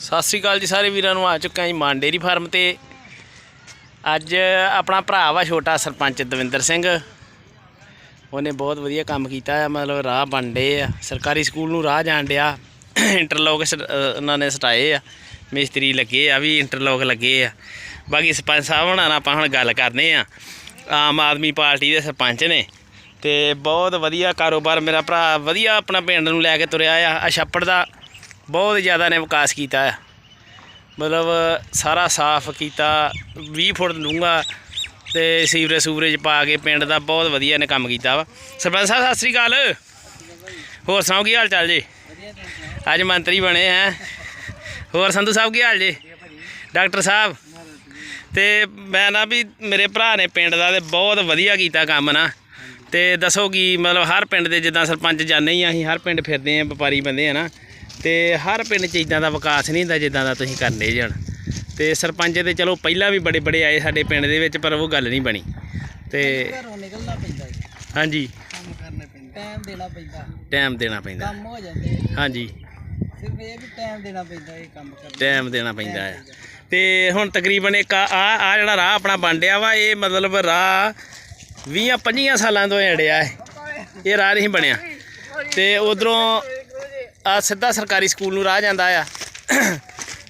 ਸਤਿ ਸ੍ਰੀ ਅਕਾਲ ਜੀ ਸਾਰੇ ਵੀਰਾਂ ਨੂੰ, ਆ ਚੁੱਕਾ ਜੀ ਮਾਨ ਡੇਰੀ ਫਾਰਮ ਤੇ। ਅੱਜ ਆਪਣਾ ਭਰਾ ਵਾ ਛੋਟਾ ਸਰਪੰਚ ਦਵਿੰਦਰ ਸਿੰਘ। ਉਹਨੇ ਬਹੁਤ ਵਧੀਆ ਕੰਮ ਕੀਤਾ ਆ, ਮਤਲਬ ਰਾਹ ਬਣਦੇ ਆ। ਸਰਕਾਰੀ ਸਕੂਲ ਨੂੰ ਰਾਹ ਜਾਣ ਡਿਆ। ਇੰਟਰਲੋਕ ਸ- ਉਹਨਾਂ ਨੇ ਸਟਾਏ ਆ। ਮਿਸਤਰੀ ਲੱਗੇ ਆ ਵੀ, ਇੰਟਰਲੋਕ ਲੱਗੇ ਆ। ਬਾਕੀ ਸਰਪੰਚ ਸਾਹਿਬ ਹੋਣਾ ਨਾਲ ਆਪਾਂ ਹੁਣ ਗੱਲ ਕਰਨੇ ਆ। ਆਮ ਆਦਮੀ ਪਾਰਟੀ ਦੇ ਸਰਪੰਚ ਨੇ। ਤੇ ਬਹੁਤ ਵਧੀਆ ਕਾਰੋਬਾਰ ਮੇਰਾ ਭਰਾ ਵਧੀਆ ਆਪਣਾ ਪਿੰਡ ਨੂੰ ਲੈ ਕੇ ਤੁਰਿਆ ਆ। ਆ ਦਾ ਬਹੁਤ ਜ਼ਿਆਦਾ ਨੇ ਵਿਕਾਸ ਕੀਤਾ ਆ ਮਤਲਬ ਸਾਰਾ ਸਾਫ਼ ਕੀਤਾ 20 ਫੁੱਟ ਡੂੰਘਾ ਤੇ ਸੀਵਰੇਜ ਸੂਵਰੇਜ ਪਾ ਕੇ ਪਿੰਡ ਦਾ ਬਹੁਤ ਵਧੀਆ ਨੇ ਕੰਮ ਕੀਤਾ ਵਾ। ਸਰਪੰਚ ਸਾਹਿਬ, ਸਤਿ ਸ੍ਰੀ ਅਕਾਲ। ਹੋਰ ਸੁਣਾਓ ਕੀ ਹਾਲ ਚਾਲ ਜੀ? ਅੱਜ ਮੰਤਰੀ ਬਣੇ ਹੈ। ਹੋਰ ਸੰਧੂ ਸਾਹਿਬ ਕੀ ਹਾਲ ਜੀ? ਡਾਕਟਰ ਸਾਹਿਬ। ਤੇ ਮੈਂ ਨਾ ਵੀ ਮੇਰੇ ਭਰਾ ਨੇ ਪਿੰਡ ਦਾ ਤੇ ਬਹੁਤ ਵਧੀਆ ਕੀਤਾ ਕੰਮ ਨਾ। ਤੇ ਦੱਸੋ ਕੀ ਮਤਲਬ ਹਰ ਪਿੰਡ ਦੇ ਜਿੱਦਾਂ ਸਰਪੰਚ ਜਾਂਦੇ ਹੀ ਅਸੀਂ ਹਰ ਪਿੰਡ ਫਿਰਦੇ ਆ ਵਪਾਰੀ ਬੰਦੇ ਆ ਨਾ। ਤੇ ਹਰ ਪਿੰਡ 'ਚ ਇਦਾਂ ਦਾ ਵਿਕਾਸ ਨਹੀਂ ਹੁੰਦਾ ਜਿੱਦਾਂ ਦਾ ਤੁਸੀਂ ਕਰਨੇ ਜਣ ਤੇ ਸਰਪੰਚ ਤੇ ਚਲੋ ਪਹਿਲਾਂ ਵੀ ਬੜੇ ਬੜੇ ਆਏ ਸਾਡੇ ਪਿੰਡ ਦੇ ਵਿੱਚ ਪਰ ਉਹ ਗੱਲ ਨਹੀਂ ਬਣੀ। ਤੇ ਘਰੋਂ ਨਿਕਲਣਾ ਪੈਂਦਾ ਹੈ ਹਾਂਜੀ। ਕੰਮ ਕਰਨੇ ਪੈਂਦਾ। ਟਾਈਮ ਦੇਣਾ ਪੈਂਦਾ। ਟਾਈਮ ਦੇਣਾ ਪੈਂਦਾ। ਕੰਮ ਹੋ ਜਾਂਦੇ ਆ। ਹਾਂਜੀ। ਸਿਰਫ ਇਹ ਵੀ ਟਾਈਮ ਦੇਣਾ ਪੈਂਦਾ ਇਹ ਕੰਮ ਕਰਨ। ਟਾਈਮ ਦੇਣਾ ਪੈਂਦਾ ਆ। ਤੇ ਹੁਣ ਤਕਰੀਬਨ ਇੱਕ ਆ ਆ ਜਿਹੜਾ ਰਾਹ ਆਪਣਾ ਬਣ ਡਿਆ ਵਾ ਇਹ ਮਤਲਬ ਰਾਹ 20 25 ਸਾਲਾਂ ਤੋਂ ਅੜਿਆ ਹੈ ਇਹ ਰਾਹ ਨਹੀਂ ਬਣਿਆ। ਤੇ ਉਧਰੋਂ ਆ ਸਿੱਧਾ ਸਰਕਾਰੀ ਸਕੂਲ ਨੂੰ ਰਾਹ ਜਾਂਦਾ ਆ।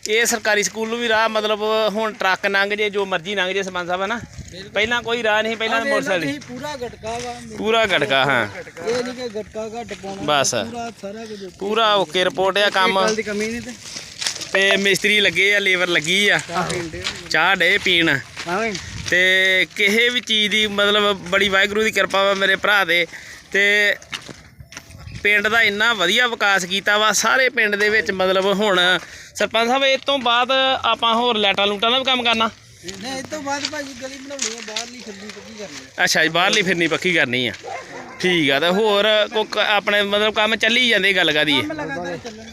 ਇਹ ਸਰਕਾਰੀ ਸਕੂਲ ਨੂੰ ਵੀ ਰਾਹ ਮਤਲਬ ਹੁਣ ਟਰੱਕ ਲੰਘ ਜੇ ਜੋ ਮਰਜ਼ੀ ਲੰਘ ਜੇ ਸਰਪੰਚ ਸਾਹਿਬ ਨਾ ਪਹਿਲਾਂ ਕੋਈ ਰਾਹ ਨਹੀਂ ਪਹਿਲਾਂ ਮੋਟਰਸਾਈਕਲ ਪੂਰਾ ਗਟਕਾ ਵਾ ਪੂਰਾ ਗੜਕਾ ਹਾਂ। ਇਹ ਨਹੀਂ ਕਿ ਗਟਕਾ ਘੱਟ ਪਾਉਣਾ ਬਸ। ਪੂਰਾ ਸਾਰਾ ਕੁਝ ਪੂਰਾ ਓਕੇ ਰਿਪੋਰਟ ਆ ਕੰਮ। ਦੀ ਕਮੀ ਨਹੀਂ ਤੇ? ਤੇ ਮਿਸਤਰੀ ਲੱਗੇ ਆ ਲੇਬਰ ਲੱਗੀ ਆ। ਚਾਹ ਡੇ ਪੀਣ। ਤੇ ਕਿਸੇ ਵੀ ਚੀਜ਼ ਦੀ ਮਤਲਬ ਬੜੀ ਵਾਹਿਗੁਰੂ ਦੀ ਕਿਰਪਾ ਵਾ ਮੇਰੇ ਭਰਾ ਦੇ। ਤੇ ਪਿੰਡ ਦਾ ਇੰਨਾ ਵਧੀਆ ਵਿਕਾਸ ਕੀਤਾ ਵਾ ਸਾਰੇ ਪਿੰਡ ਦੇ ਵਿੱਚ ਮਤਲਬ ਹੁਣ ਸਰਪੰਚ ਸਾਹਿਬ ਇਹ ਤੋਂ ਬਾਅਦ ਆਪਾਂ ਹੋਰ ਲੈਟਾਂ ਲੂਟਾਂ ਦਾ ਵੀ ਕੰਮ ਕਰਨਾ? ਨਹੀਂ ਇਹ ਤੋਂ ਬਾਅਦ ਭਾਜੀ ਗਲੀ ਬਣਾਉਣੀ ਹੈ ਬਾਹਰਲੀ ਖੱਡੀ ਪੱਕੀ ਕਰਨੀ ਹੈ ਅੱਛਾ ਜੀ ਬਾਹਰਲੀ ਫਿਰਨੀ ਪੱਕੀ ਕਰਨੀ ਆ। ਠੀਕ ਆ ਤੇ ਹੋਰ ਕੋ ਆਪਣੇ ਮਤਲਬ ਕੰਮ ਚੱਲੀ ਜਾਂਦੇ ਗੱਲ ਕਾਦੀ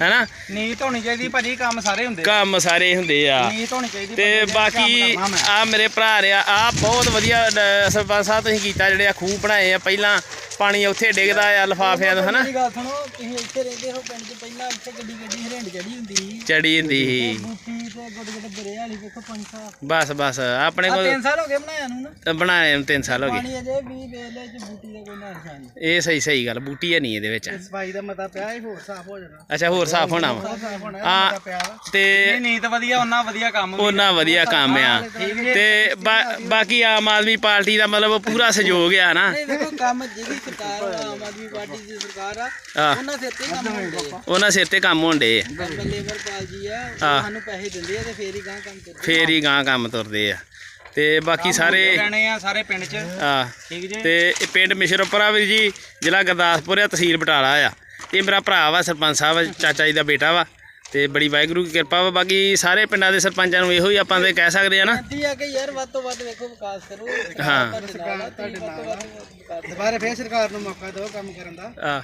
ਹੈਨਾ? ਨੀਤ ਹੋਣੀ ਚਾਹੀਦੀ ਭਾਜੀ ਕੰਮ ਸਾਰੇ ਹੁੰਦੇ ਕੰਮ ਸਾਰੇ ਹੁੰਦੇ ਆ। ਨੀਤ ਹੋਣੀ ਚਾਹੀਦੀ ਤੇ ਬਾਕੀ ਆ ਮੇਰੇ ਭਰਾ ਰਿਆ ਆ ਬਹੁਤ ਵਧੀਆ ਸਰਪੰਚ ਸਾਹਿਬ ਤੁਸੀਂ ਕੀਤਾ ਜਿਹੜੇ ਆ ਖੂਹ ਬਣਾਏ ਆ ਪਹਿਲਾਂ। ਪਾਣੀ ਉੱਥੇ ਡਿੱਗਦਾ ਆ ਲਫਾਫਿਆਂ ਤੋਂ ਹਨਾ? ਮੇਰੀ ਗੱਲ ਸੁਣੋ ਤੁਸੀਂ ਇੱਥੇ ਰਹਿੰਦੇ ਹੋ ਪਿੰਡ 'ਚ ਪਹਿਲਾਂ ਇੱਥੇ ਗੱਡੀ ਗੱਡੀ ਹਰੇਂਡ ਚੜੀ ਹੁੰਦੀ ਸੀ। ਚੜੀ ਹੁੰਦੀ ਸੀ। ਤੇ ਬਰੇ ਵਾਲੀ ਵੇਖੋ ਸਾਲ। ਬਸ ਬਸ ਆਪਣੇ ਆ ਕੋਲ ਤਿੰਨ ਸਾਲ ਹੋ ਗਏ ਬਣਾਇਆ ਨੂੰ ਨਾ? ਬਣਾਏ ਨੂੰ 3 ਸਾਲ ਹੋ ਗਏ। ਪਾਣੀ ਅਜੇ ਵੀ ਵੇਲੇ ਚ ਬੂਟੀ ਦਾ ਕੋਈ ਨਾ ਨਿਸ਼ਾਨ ਨਹੀਂ। ਇਹ ਸਹੀ ਸਹੀ ਗੱਲ ਬੂਟੀ ਹੈ ਨਹੀਂ ਇਹਦੇ ਵਿੱਚ। ਸਫ਼ਾਈ ਦਾ ਮਤਾ ਪਿਆ ਇਹ ਹੋਰ ਸਾਫ਼ ਹੋ ਜਾਣਾ। ਅੱਛਾ ਹੋਰ ਸਾਫ਼ ਹੋਣਾ ਵਾ। ਸਾਫ਼ ਹੋਣਾ ਆ ਤੇ ਨੀਤ ਵਧੀਆ ਉਹਨਾਂ ਵਧੀਆ ਕੰਮ ਉਹਨਾਂ ਵਧੀਆ ਕੰਮ ਆ। ਤੇ ਬਾ- ਬਾਕੀ ਆਮ ਆਦਮੀ ਪਾਰਟੀ ਦਾ ਮਤਲਬ ਪੂਰਾ ਸਹਿਯੋਗ ਆ ਨਾ। ਨਹੀਂ ਵੇਖੋ ਕੰਮ ਜਿਹੜੀ ਸਰਕਾਰ ਵਾ, ਆਮ ਆਦਮੀ ਪਾਰਟੀ ਦੀ ਸਰਕਾਰ ਆ ਆ ਉਹਨਾਂ ਸਿਰ ਤੇ ਕੰਮ ਹੁੰਦੇ ਆ। ਉਹਨਾਂ ਸਿਰ ਤੇ ਕੰਮ ਹੁੰਦੇ ਆ। ਕੰਮ ਲੇਬਰ ਪਾਲ ਜੀ ਆ ਉਹ ਹਾਂ। ਸਾਨੂੰ ਪੈਸੇ ਦਿੰਦੇ ਆ ਤੇ ਫੇਰ ਹੀ ਗਾਂ ਕੰਮ ਕਰਦੇ ਫੇਰ ਹੀ ਗਾਂ ਕੰਮ ਤੁਰਦੇ ਆ। ਤੇ ਬਾਕੀ ਸਾਰੇ ਰਹਿਣੇ ਆ ਸਾਰੇ ਪਿੰਡ 'ਚ। ਆ ਠੀਕ ਜੀ? ਤੇ ਇਹ ਪਿੰਡ ਮਿਸ਼ਰਪੁਰਾ ਵੀਰ ਜੀ ਜ਼ਿਲ੍ਹਾ ਗੁਰਦਾਸਪੁਰ ਆ ਤਹਿਸੀਲ ਬਟਾਲਾ ਆ। ਇਹ ਮੇਰਾ ਭਰਾ ਵਾ ਸਰਪੰਚ ਸਾਹਿਬ ਚਾਚਾ ਜੀ ਦਾ ਬੇਟਾ ਵਾ। ਤੇ ਬੜੀ ਵਾਹਿਗੁਰੂ ਦੀ ਕਿਰਪਾ ਵਾ। ਬਾਕੀ ਸਾਰੇ ਪਿੰਡਾਂ ਦੇ ਸਰਪੰਚਾਂ ਨੂੰ ਇਹੋ ਹੀ ਆਪਾਂ ਤੇ ਕਹਿ ਸਕਦੇ ਆ ਨਾ। ਬੇਨਤੀ ਆ ਕਿ ਯਾਰ ਵੱਧ ਤੋਂ ਵੱਧ ਵੇਖੋ ਵਿਕਾਸ ਕਰੋ। ਹਾਂ। ਸਰਕਾਰ ਤੁਹਾਡੇ ਨਾਲ ਦੁਬਾਰਾ ਫੇਰ ਸਰਕਾਰ ਨੂੰ ਮੌਕਾ ਦਿਓ ਕੰਮ ਕਰਨ ਦਾ। ਆ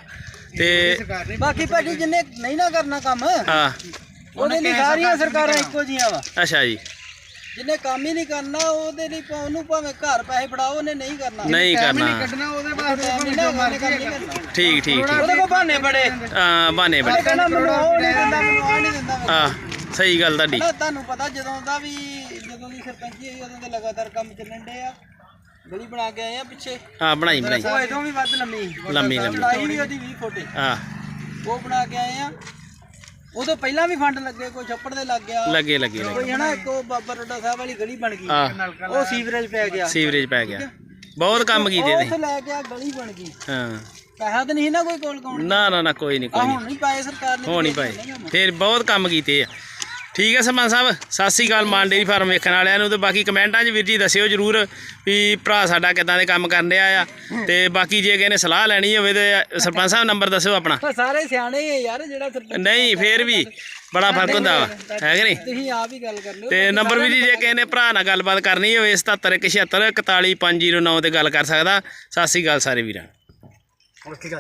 ਤੇ ਸਰਕਾਰ ਨੇ ਬਾਕੀ ਭਾਜੀ ਜਿੰਨੇ ਨਹੀਂ ਨਾ ਕਰਨਾ ਕੰਮ ਆ ਉਹਦੇ ਲਈ ਸਾਰੀਆਂ ਸਰਕਾਰਾਂ ਇੱਕੋ ਜੀਆਂ ਵਾ। ਅੱਛਾ ਜੀ। ਜਿਹਨੇ ਕੰਮ ਹੀ ਨਹੀਂ ਕਰਨਾ ਉਹਦੇ ਲਈ ਉਹਨੂੰ ਭਾਵੇਂ ਘਰ ਪੈਸੇ ਫੜਾਓ ਉਹਨੇ ਨਹੀਂ ਕਰਨਾ। ਨਹੀਂ ਕਰਨਾ। ਕੱਢਣਾ ਉਹਦੇ ਵਾਸਤੇ ਜੋ ਮਰਜ਼ੀ ਕਰਨਾ ਠੀਕ ਠੀਕ ਠੀਕ। ਉਹਦੇ ਕੋਲ ਬਹਾਨੇ ਬੜੇ। ਆ ਬਾਨੇ ਬਣੇ ਕਹਿੰਦਾ ਮੈਨੂੰ ਉਹ ਨਹੀਂ ਦਿੰਦਾ ਮੈਨੂੰ ਆ ਨਹੀਂ ਦਿੰਦਾ ਮੈਨੂੰ। ਆ ਸਹੀ ਗੱਲ ਤੁਹਾਡੀ। ਨਾ ਤੁਹਾਨੂੰ ਪਤਾ ਜਦੋਂ ਦਾ ਵੀ ਜਦੋਂ ਦੀ ਸਰਪੰਚੀ ਹੋਈ ਉਦੋਂ ਦੇ ਲਗਾਤਾਰ ਕੰਮ ਚੱਲਣ ਡੇ ਆ। ਗਲੀ ਬਣਾ ਕੇ ਆਏ ਆ ਪਿੱਛੇ। ਆ ਬਣਾਈ ਬਣਾਈ। ਉਹ ਇਦੋਂ ਵੀ ਵੱਧ ਲੰਮੀ। ਲੰਮੀ ਲੰਮੀ। ਲੜਾਈ ਵੀ ਉਹਦੀ 20 ਫੁੱਟ। ਆ ਉਹ ਬਣਾ ਕੇ ਆਏ ਆ। ਉਦੋਂ ਪਹਿਲਾਂ ਵੀ ਫੰਡ ਲੱਗੇ ਕੋਈ ਛੱਪੜ ਦੇ ਲੱਗ ਗਿਆ। ਲੱਗੇ ਲੱਗੇ ਲੱਗੇ। ਕੋਈ ਹਨਾ ਇੱਕ ਉਹ ਬਾਬਾ ਰੋਡਾ ਸਾਹਿਬ ਵਾਲੀ ਗਲੀ ਬਣ ਗਈ। ਉਹ ਸੀਵਰੇਜ ਪੈ ਗਿਆ। ਸੀਵਰੇਜ ਪੈ ਗਿਆ। ਬਹੁਤ ਕੰਮ ਕੀਤੇ ਉਹ ਨੇ ਉੱਥੇ ਲੈ ਕੇ ਆ ਗਲੀ ਬਣ ਗਈ। ਹਾਂ। ਪੈਸਾ ਤਾਂ ਨਹੀਂ ਨਾ ਕੋਈ ਕੋਲ ਕਾਉਣ ਨਾ ਨਾ ਨਾ ਕੋਈ ਨਹੀਂ ਕੋਈ ਨਹੀਂ। ਹੁਣ ਨਹੀਂ ਪਾਏ ਸਰਕਾਰ ਨੇ ਹੋ ਨਹੀਂ ਭਾਈ ਫੇਰ ਬਹੁਤ ਕੰਮ ਕੀਤੇ ਆ। ਠੀਕ ਹੈ ਸਰਪੰਚ ਸਾਹਿਬ ਸਤਿ ਸ੍ਰੀ ਅਕਾਲ ਮਾਨ ਡੇਰੀ ਫਾਰਮ ਵੇਖਣ ਵਾਲਿਆਂ ਨੂੰ ਤੇ ਬਾਕੀ ਕਮੈਂਟਾਂ 'ਚ ਵੀਰ ਜੀ ਦੱਸਿਓ ਜਰੂਰ ਵੀ ਭਰਾ ਸਾਡਾ ਕਿਦਾਂ ਦੇ ਕੰਮ ਕਰਨ ਡਿਆ ਆ। ਤੇ ਬਾਕੀ ਜੇ ਕਿਸੇ ਨੇ ਸਲਾਹ ਲੈਣੀ ਹੋਵੇ ਤੇ ਸਰਪੰਚ ਸਾਹਿਬ ਨੰਬਰ ਦੱਸਿਓ ਆਪਣਾ। ਪਰ ਸਾਰੇ ਸਿਆਣੇ ਹੀ ਆ ਯਾਰ ਜਿਹੜਾ ਸਰਪੰਚ ਨਹੀਂ ਫੇਰ ਵੀ ਬੜਾ ਫ਼ਰਕ ਹੁੰਦਾ ਵਾ। ਹੈ ਕਿ ਨਹੀਂ? ਤੁਸੀਂ ਆਪ ਹੀ ਗੱਲ ਕਰ ਲਿਓ। ਤੇ ਨੰਬਰ ਵੀ ਜੀ ਜੇ ਕਿਸੇ ਨੇ ਭਰਾ ਨਾਲ ਗੱਲਬਾਤ ਕਰਨੀ ਹੋਵੇ 77 176 41509 ਤੇ ਗੱਲ ਕਰ ਸਕਦਾ। ਸਤਿ ਸ੍ਰੀ ਅਕਾਲ ਸਾਰੇ ਵੀਰਾਂ ਠੀਕ ਆ